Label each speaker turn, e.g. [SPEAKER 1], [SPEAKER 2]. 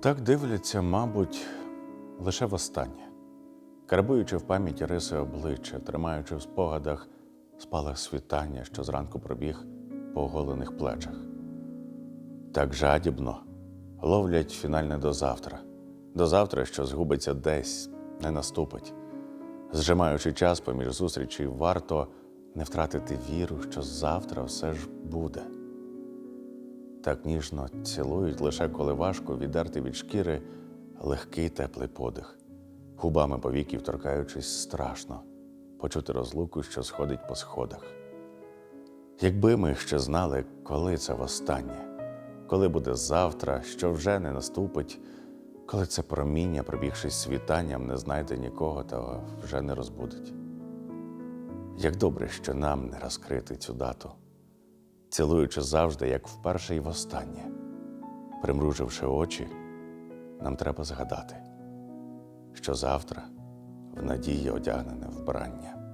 [SPEAKER 1] Так дивляться, мабуть, лише востаннє, карбуючи в пам'яті риси обличчя, тримаючи в спогадах спалах світання, що зранку пробіг по оголених плечах. Так жадібно ловлять фінальне до завтра, до завтра, що згубиться десь, не наступить. Зжимаючи час поміж зустрічей, варто не втратити віру, що завтра все ж буде. Так ніжно цілують лише коли важко віддерти від шкіри легкий теплий подих, губами повіків торкаючись страшно, почути розлуку, що сходить по сходах. Якби ми ще знали, коли це востаннє, коли буде завтра, що вже не наступить, коли це проміння, пробігшись світанням, не знайде нікого та вже не розбудить. Як добре, що нам не розкрити цю дату, цілуючи завжди, як вперше і востаннє, примруживши очі, нам треба згадати, що завтра в надії одягнене вбрання.